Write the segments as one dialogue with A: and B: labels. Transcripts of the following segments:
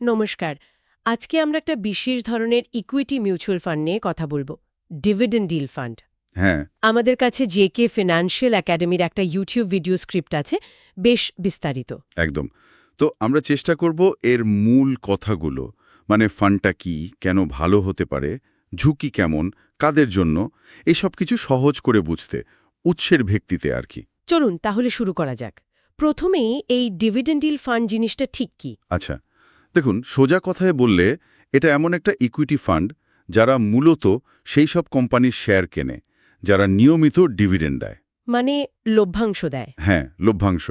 A: নমস্কার। আজকে আমরা একটা বিশেষ ধরনের ইকুইটি মিউচুয়াল ফান্ড নিয়ে কথা বলব ডিভিডেন্ড ডিল ফান্ড
B: হ্যাঁ।
A: আমাদের কাছে জেকে ফিনান্সিয়াল একাডেমির একটা ইউটিউব ভিডিও স্ক্রিপ্ট আছে বেশ বিস্তারিত।
B: একদম। তো আমরা চেষ্টা করব এর মূল কথাগুলো মানে ফান্ডটা কি কেন ভালো হতে পারে ঝুঁকি কেমন কাদের জন্য এই সব কিছু সহজ করে বুঝতে উৎসের ভিত্তিতে আর কি।
A: চলুন তাহলে শুরু করা যাক। প্রথমেই এই ডিভিডেন্ড ডিল ফান্ড জিনিসটা ঠিক কি?
B: আচ্ছা। দেখুন সোজা কথায় বললে এটা এমন একটা ইকুইটি ফান্ড যারা মূলত সেই সব কোম্পানির শেয়ার কেনে যারা নিয়মিত ডিভিডেন্ড দেয়।
A: মানে লভ্যাংশ দেয়।
B: হ্যাঁ লভ্যাংশ।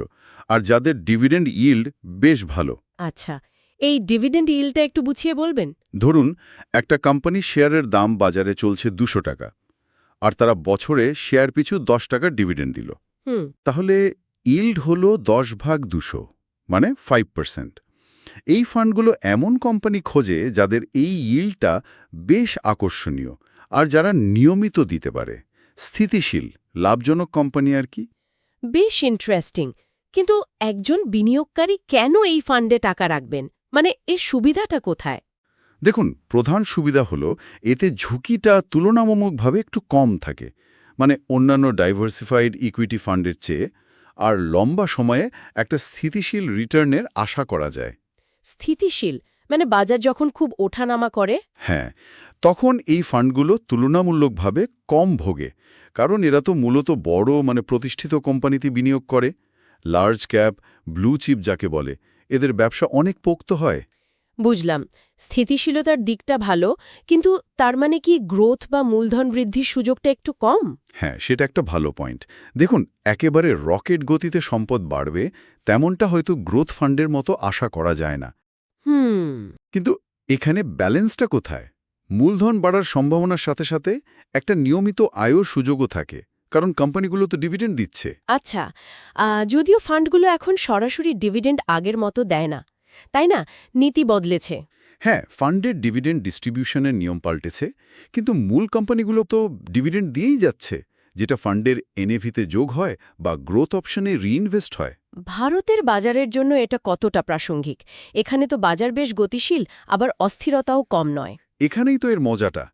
B: আর যাদের ডিভিডেন্ড ইল্ড বেশ ভালো।
A: আচ্ছা এই ডিভিডেন্ড ইল্ডটা একটু বুঝিয়ে বলবেন?
B: ধরুন একটা কোম্পানির শেয়ারের দাম বাজারে চলছে দুশো টাকা আর তারা বছরে শেয়ার পিছু দশ টাকার ডিভিডেন্ড দিল। তাহলে ইল্ড হল দশ ভাগ দুশো মানে ফাইভ পার্সেন্ট এই ফান্ডগুলো এমন কোম্পানি খোঁজে যাদের এই ইল্ডটা বেশ আকর্ষণীয় আর যারা নিয়মিত দিতে পারে। স্থিতিশীল লাভজনক কোম্পানি আর কি।
A: বেশ ইন্টারেস্টিং। কিন্তু একজন বিনিয়োগকারী কেন এই ফান্ডে টাকা রাখবেন? মানে এর সুবিধাটা কোথায়?
B: দেখুন প্রধান সুবিধা হলো এতে ঝুঁকিটা তুলনামূলকভাবে একটু কম থাকে। মানে অন্যান্য ডাইভার্সিফাইড ইকুইটি ফান্ডের চেয়ে আর লম্বা সময়ে একটা স্থিতিশীল রিটার্নের আশা করা যায়।
A: স্থিতিশীল মানে বাজার যখন খুব ওঠানামা করে
B: হ্যাঁ তখন এই ফান্ডগুলো তুলনামূলকভাবে কম ভোগে, কারণ এরা তো মূলত বড় মানে প্রতিষ্ঠিত কোম্পানিতে বিনিয়োগ করে লার্জ ক্যাপ ব্লু চিপ যাকে বলে, এদের ব্যবসা অনেক পোক্ত হয়।
A: বুঝলাম স্থিতিশীলতার দিকটা ভালো কিন্তু তার মানে কি গ্রোথ বা মূলধন বৃদ্ধির সুযোগটা একটু কম?
B: হ্যাঁ সেটা একটা ভালো পয়েন্ট। দেখুন একেবারে রকেট গতিতে সম্পদ বাড়বে তেমনটা হয়তো গ্রোথ ফান্ডের মতো আশা করা যায় না।
A: হুম।
B: কিন্তু এখানে ব্যালেন্সটা কোথায়? মূলধন বাড়ার সম্ভাবনার সাথে সাথে একটা নিয়মিত আয়ও সুযোগও থাকে কারণ কোম্পানিগুলো তো ডিভিডেন্ড দিচ্ছে।
A: আচ্ছা যদিও ফান্ডগুলো এখন সরাসরি ডিভিডেন্ড আগের মতো দেয় না তাই না? নীতি বদলেছে।
B: হ্যাঁ ফান্ডের ডিভিডেন্ড ডিস্ট্রিবিউশনের নিয়ম পাল্টেছে কিন্তু মূল কোম্পানিগুলো তো ডিভিডেন্ড দিয়েই যাচ্ছে যেটা ফান্ডের এনএভিতে যোগ হয় বা গ্রোথ অপশনে রিইনভেস্ট হয়।
A: ভারতের বাজারের জন্য এটা কতটা প্রাসঙ্গিক? এখানে তো বাজার বেশ গতিশীল আবার অস্থিরতাও কম নয়।
B: এখানেই তো এর মজাটা।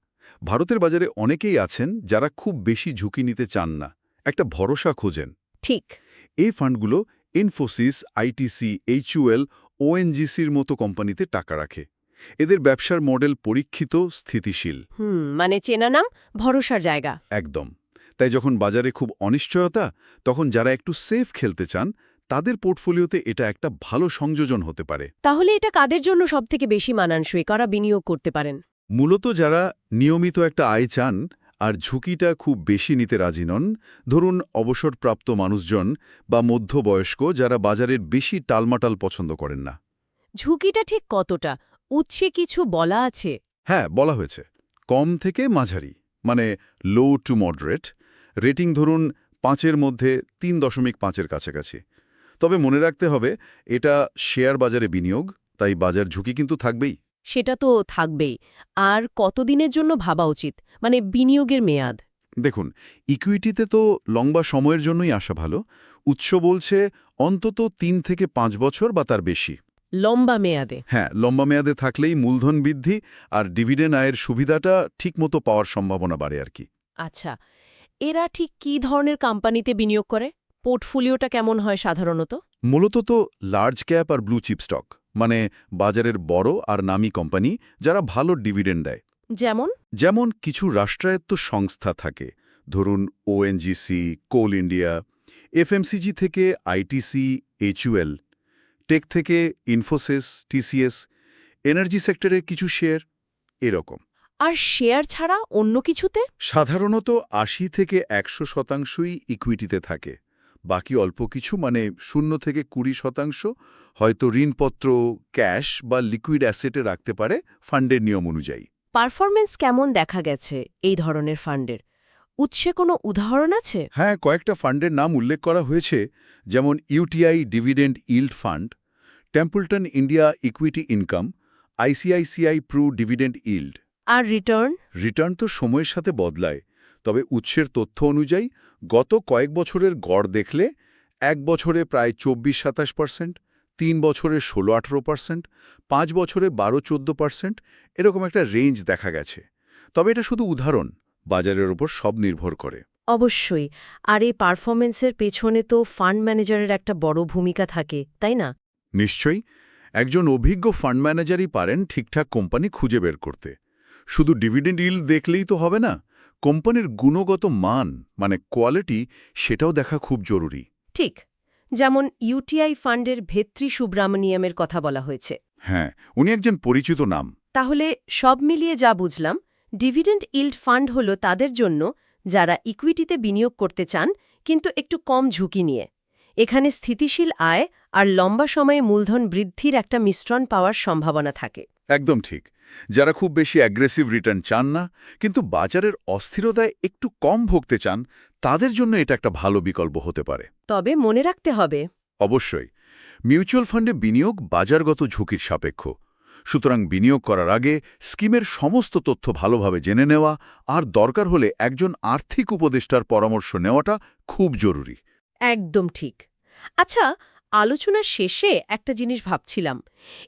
B: ভারতের বাজারে অনেকেই আছেন যারা খুব বেশি ঝুঁকি নিতে চান না একটা ভরসা খোঁজেন।
A: ঠিক।
B: এই ফান্ডগুলো ইনফোসিস আইটিসি এইচইউএল ওএনজিসির মতো কোম্পানিতে টাকা রাখে। এদের ব্যবসার মডেল পরীক্ষিত স্থিতিশীল।
A: হুম মানে চেনা নাম ভরসার জায়গা।
B: একদম। তাই যখন বাজারে খুব অনিশ্চয়তা তখন যারা একটু সেফ খেলতে চান তাদের পোর্টফোলিওতে এটা একটা ভালো সংযোজন হতে পারে।
A: তাহলে এটা কাদের জন্য সবথেকে বেশি মানানসই? কারা বিনিয়োগ করতে পারেন?
B: মূলত যারা নিয়মিত একটা আয় চান আর ঝুঁকিটা খুব বেশি নিতে রাজি নন। ধরুন অবসরপ্রাপ্ত মানুষজন বা মধ্যবয়স্ক যারা বাজারের বেশি টালমাটাল পছন্দ করেন না।
A: ঝুঁকিটা ঠিক কতটা? উৎসে কিছু বলা আছে?
B: হ্যাঁ বলা হয়েছে। কম থেকে মাঝারি মানে লো টু মডারেট রেটিং ধরুন পাঁচের মধ্যে তিন দশমিক পাঁচের কাছাকাছি। তবে মনে রাখতে হবে এটা শেয়ার বাজারে বিনিয়োগ তাই বাজার ঝুঁকি কিন্তু থাকবেই।
A: সেটা তো থাকবেই। আর কতদিনের জন্য ভাবা উচিত? মানে বিনিয়োগের মেয়াদ।
B: দেখুন ইকুইটিতে তো লম্বা সময়ের জন্যই আসা ভালো। উৎস বলছে অন্তত তিন থেকে পাঁচ বছর বা তার বেশি।
A: লম্বা মেয়াদে।
B: হ্যাঁ লম্বা মেয়াদে থাকলেই মূলধন বৃদ্ধি আর ডিভিডেন্ড আয়ের সুবিধাটা ঠিকমতো পাওয়ার সম্ভাবনা বাড়ে আর কি।
A: আচ্ছা এরা ঠিক কী ধরনের কোম্পানিতে বিনিয়োগ করে? পোর্টফোলিওটা কেমন হয় সাধারণত?
B: মূলত তো লার্জ ক্যাপ আর ব্লু চিপ স্টক মানে বাজারের বড় আর নামী কোম্পানি যারা ভালো ডিভিডেন্ড দেয়।
A: যেমন?
B: যেমন কিছু রাষ্ট্রায়ত্ত সংস্থা থাকে ধরুন ওএনজিসি কোল ইন্ডিয়া এফএমসিজি থেকে আইটিসি এইচইউএল টেক থেকে ইনফোসিস টিসিএস এনার্জি সেক্টরের কিছু শেয়ার এরকম।
A: আর শেয়ার ছাড়া অন্য কিছুতে?
B: সাধারণত আশি থেকে একশো শতাংশই ইকুইটিতে থাকে। বাকি অল্প কিছু মানে শূন্য থেকে কুড়ি শতাংশ হয়তো ঋণপত্র ক্যাশ বা লিকুইড অ্যাসেটে রাখতে পারে ফান্ডের নিয়ম অনুযায়ী।
A: পারফরমেন্স কেমন দেখা গেছে এই ধরনের ফান্ডের? উৎসে কোনো উদাহরণ আছে?
B: হ্যাঁ কয়েকটা ফান্ডের নাম উল্লেখ করা হয়েছে যেমন UTI dividend yield fund Templeton India equity income ICICI Pru dividend yield.
A: আর রিটার্ন?
B: রিটার্ন তো সময়ের সাথে বদলায়। তবে উৎসের তথ্য অনুযায়ী গত কয়েক বছরের গড় দেখলে এক বছরে প্রায় চব্বিশ সাতাশ পার্সেন্ট তিন বছরে ষোলো আঠেরো পার্সেন্ট পাঁচ বছরে বারো চোদ্দ পার্সেন্ট এরকম একটা রেঞ্জ দেখা গেছে। তবে এটা শুধু উদাহরণ বাজারের ওপর সব নির্ভর করে।
A: অবশ্যই আর এই পারফরমেন্সের পেছনে তো ফান্ড ম্যানেজারের একটা বড় ভূমিকা থাকে তাই না?
B: নিশ্চয়ই একজন অভিজ্ঞ ফান্ড ম্যানেজারই পারেন ঠিকঠাক কোম্পানি খুঁজে বের করতে। শুধু ডিভিডেন্ড ইল দেখলেই তো হবে না কোম্পানির গুণগত মান মানে কোয়ালিটি সেটাও দেখা খুব জরুরি।
A: ঠিক যেমন ইউটিআই ফান্ডের ভেত্রী সুব্রামণিয়ামের কথা বলা হয়েছে।
B: হ্যাঁ উনি একজন পরিচিত নাম।
A: তাহলে সব মিলিয়ে যা বুঝলাম ডিভিডেন্ড ইল্ড ফান্ড হল তাদের জন্য যারা ইকুইটিতে বিনিয়োগ করতে চান কিন্তু একটু কম ঝুঁকি নিয়ে। এখানে স্থিতিশীল আয় আর লম্বা সময়ে মূলধন বৃদ্ধির একটা মিশ্রণ পাওয়ার সম্ভাবনা থাকে।
B: একদম ঠিক। যারা খুব বেশি অ্যাগ্রেসিভ রিটার্ন চান না কিন্তু বাজারের অস্থিরতায় একটু কম ভুগতে চান তাদের জন্য এটা একটা ভালো বিকল্প হতে পারে।
A: তবে মনে রাখতে হবে।
B: অবশ্যই মিউচুয়াল ফান্ডে বিনিয়োগ বাজারগত ঝুঁকির সাপেক্ষ। সুতরাং বিনিয়োগ করার আগে স্কিমের সমস্ত তথ্য ভালোভাবে জেনে নেওয়া আর দরকার হলে একজন আর্থিক উপদেষ্টার পরামর্শ নেওয়াটা খুব জরুরি।
A: একদম ঠিক। আচ্ছা আলোচনার শেষে একটা জিনিস ভাবছিলাম।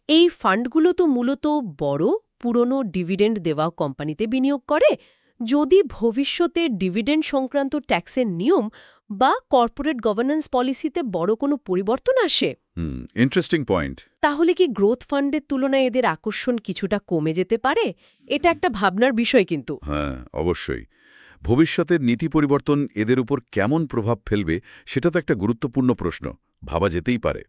A: এই ফান্ডগুলো তো মূলত বড় পুরনো ডিভিডেন্ড দেওয়া কোম্পানিতে বিনিয়োগ করে। যদি ভবিষ্যতে ডিভিডেন্ড সংক্রান্ত ট্যাক্সের নিয়ম বা কর্পোরেট গভর্নেন্স পলিসিতে বড় কোনো পরিবর্তন আসে?
B: হুম ইন্টারেস্টিং পয়েন্ট
A: তাহলে কি গ্রোথ ফান্ডের তুলনায় এদের আকর্ষণ কিছুটা কমে যেতে পারে? এটা একটা ভাবনার বিষয় কিন্তু।
B: হ্যাঁ অবশ্যই। ভবিষ্যতের নীতি পরিবর্তন এদের উপর কেমন প্রভাব ফেলবে সেটা তো একটা গুরুত্বপূর্ণ প্রশ্ন। ভাবা যেতেই পারে।